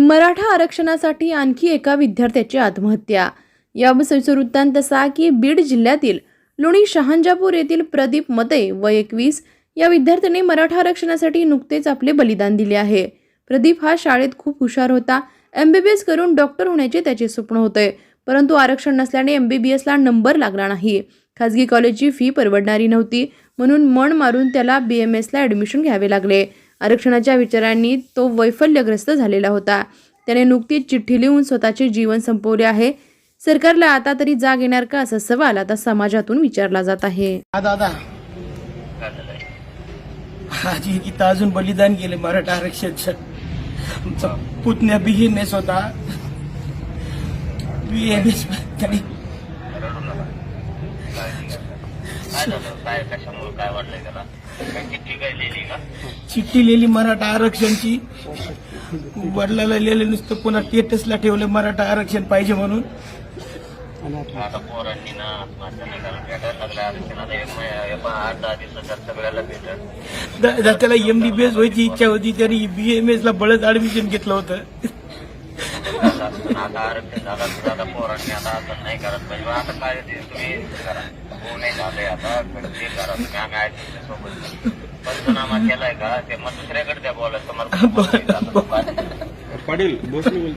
मराठा आरक्षणासाठी आणखी एका विद्यार्थ्याची आत्महत्या. या वृत्तांत असा की बीड जिल्ह्यातील लोणी शहांजापूर येथील प्रदीप मते व एकवीस या विद्यार्थ्याने मराठा आरक्षणासाठी नुकतेच आपले बलिदान दिले आहे. प्रदीप हा शाळेत खूप हुशार होता. एम बी बी एस करून डॉक्टर होण्याचे त्याचे स्वप्न होते. परंतु आरक्षण नसल्याने एम बी बी एसला नंबर लागला नाही. खाजगी कॉलेजची फी परवडणारी नव्हती. म्हणून मन मारून त्याला बी एम एसला ॲडमिशन घ्यावे लागले. आरक्षणाच्या विचारांनी तो वैफल्यग्रस्त झालेला होता. त्याने नुकतीच चिठ्ठी लिहून स्वतःचे जीवन संपवले आहे. सरकारला आता तरी जाग येणार का असा सवाल आता समाजातून विचारला जात आहे. दादा. इथं अजून बलिदान केले मराठा आरक्षण पुतण्या होता बी एम एस काय झालं? काय कशामुळे काय वाटलंय त्याला? काय चिठ्ठी काय लिहिली का? चिठ्ठी लिहिली मराठा आरक्षणची. वडिलाला लिहिलं नुसतं पुन्हा स्टेटसला ठेवलं मराठा आरक्षण पाहिजे म्हणून. आता पोरांनी ना आत्महत्या नाही कारण भेटायला लागल्या आरक्षणाला एक महिना एक आठ दहा दिवसात सगळ्याला भेटत दा- दा- त्याला एमबीबीएस व्हायची इच्छा होती. त्यांनी बी एम एस ला बळच ऍडमिशन घेतलं होतं. आता आरक्षण झालं तर आता पोरांनी आता असं नाही करत पाहिजे मग आता काय ते तुम्ही करा हो नाही झालंय आता ते करा तुम्ही आम्ही आहे सोबत पंचनामा केलाय का ते मग दुसऱ्याकडे द्या बोलायचं तुम्हाला पडेल